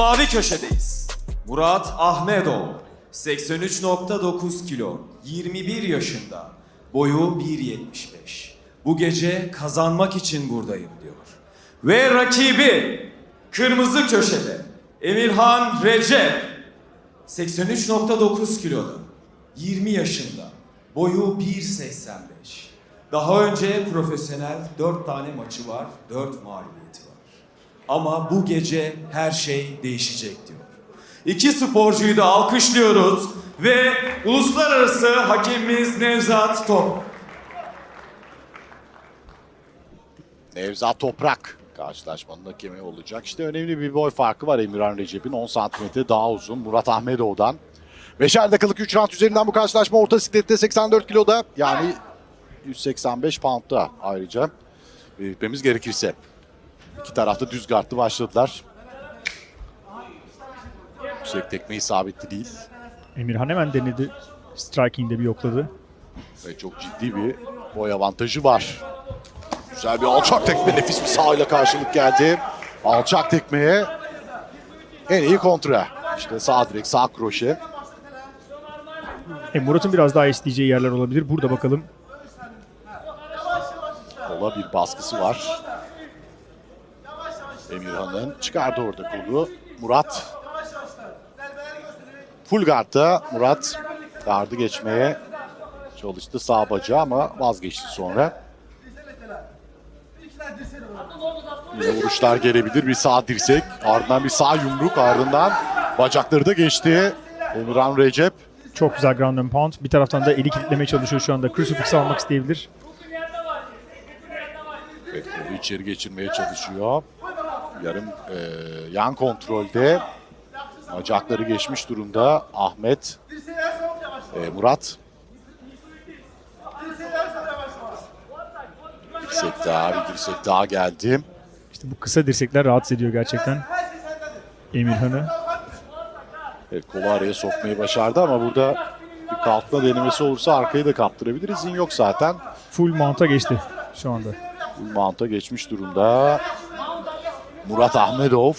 Mavi köşedeyiz. Murat Ahmedov. 83.9 kilo. 21 yaşında. Boyu 1.75. Bu gece kazanmak için buradayım diyor. Ve rakibi kırmızı köşede Emirhan Recep. 83.9 kiloda. 20 yaşında. Boyu 1.85. Daha önce profesyonel 4 tane maçı var, 4 mağlubiyeti var. Ama bu gece her şey değişecek diyor. İki sporcuyu da alkışlıyoruz ve uluslararası hakemimiz Nevzat Top. Nevzat Toprak karşılaşmanın hakemi olacak. İşte önemli bir boy farkı var Emirhan Recep'in. 10 santimetre daha uzun. Murat Ahmedov'dan. Beşer dakikalık 3 round üzerinden bu karşılaşma orta siklette 84 kiloda. Yani 185 poundda ayrıca belirtmemiz gerekirse. İki tarafta düz gardlı başladılar. Yüksek tekme isabetli değil. Emirhan hemen denedi. Striking'de bir yokladı. Ve çok ciddi bir boy avantajı var. Güzel bir alçak tekme nefis bir sağ ile karşılık geldi. Alçak tekmeye en iyi kontra. İşte sağ direk, sağ kroşe. E, Murat'ın biraz daha isteyeceği yerler olabilir. Burada bakalım. Kola bir baskısı var. Emirhan'ın çıkardı orada kolu. Murat. Full guard'da Murat gardı geçmeye çalıştı sağ bacağı ama vazgeçti sonra. Yine vuruşlar gelebilir. Bir sağ dirsek, ardından bir sağ yumruk, ardından bacakları da geçti. Emirhan Recep. Çok güzel ground and pound. Bir taraftan da eli kilitlemeye çalışıyor şu anda. Crucifix almak isteyebilir. Kolu içeri geçirmeye çalışıyor. Yarım e, yan kontrolde. Bacakları geçmiş durumda. Ahmet, e, Murat. Dirsek daha, bir dirsek daha geldi. İşte bu kısa dirsekler rahatsız ediyor gerçekten. Emirhan'ı. Evet, kolu araya sokmayı başardı ama burada bir kalkma denemesi olursa arkayı da kaptırabilir. İzin yok zaten. Full mount'a geçti şu anda. Mount'a geçmiş durumda. Murat Ahmedov.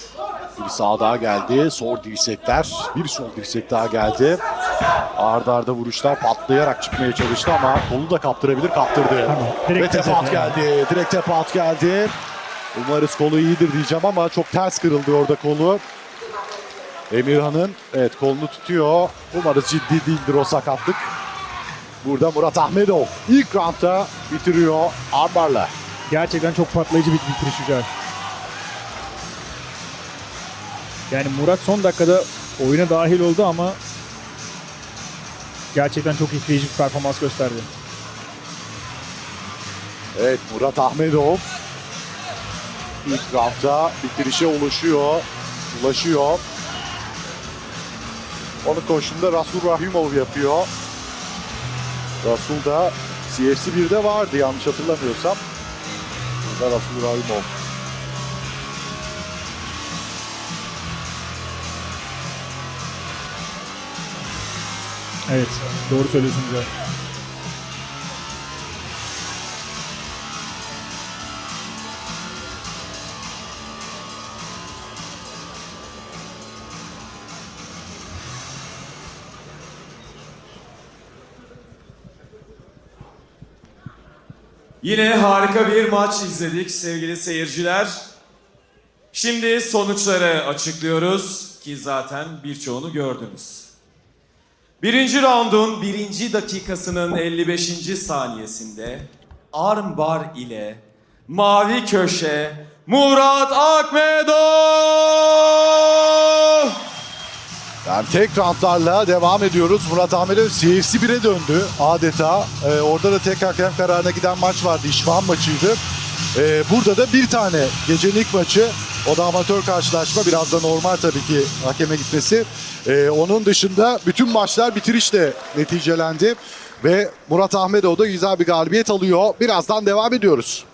Bir sağ daha geldi. Sol dirsekler. Bir sol dirsek daha geldi. Arda arda vuruşlar patlayarak çıkmaya çalıştı ama kolu da kaptırabilir. Kaptırdı. Ve direkt tap out yani. geldi. Direkt tap out geldi. Umarız kolu iyidir diyeceğim ama çok ters kırıldı orada kolu. Emirhan'ın evet kolunu tutuyor. Umarız ciddi değildir o sakatlık. Burada Murat Ahmedov ilk roundda bitiriyor armbarla. Gerçekten çok patlayıcı bir bitiriş Yücel. Yani Murat son dakikada oyuna dahil oldu ama gerçekten çok etkileyici bir performans gösterdi. Evet Murat Ahmedov ilk roundda bitirişe ulaşıyor. Ulaşıyor. Onu koşunda Rasul Rahimov yapıyor. Rasul da CFC 1'de vardı yanlış hatırlamıyorsam. Rasul Rahimov. Evet, doğru söylüyorsun Yücel. Yine harika bir maç izledik sevgili seyirciler. Şimdi sonuçları açıklıyoruz ki zaten birçoğunu gördünüz. Birinci raundun birinci dakikasının 55. saniyesinde armbar ile mavi köşe Murat Akmedov! Yani tek roundlarla devam ediyoruz. Murat Ahmedov CFC 1'e döndü adeta. Ee, orada da tek hakem kararına giden maç vardı. İşvan maçıydı. Ee, burada da bir tane gecenin ilk maçı. O da amatör karşılaşma. Biraz da normal tabii ki hakeme gitmesi. Ee, onun dışında bütün maçlar bitirişle neticelendi. Ve Murat Ahmedov da güzel bir galibiyet alıyor. Birazdan devam ediyoruz.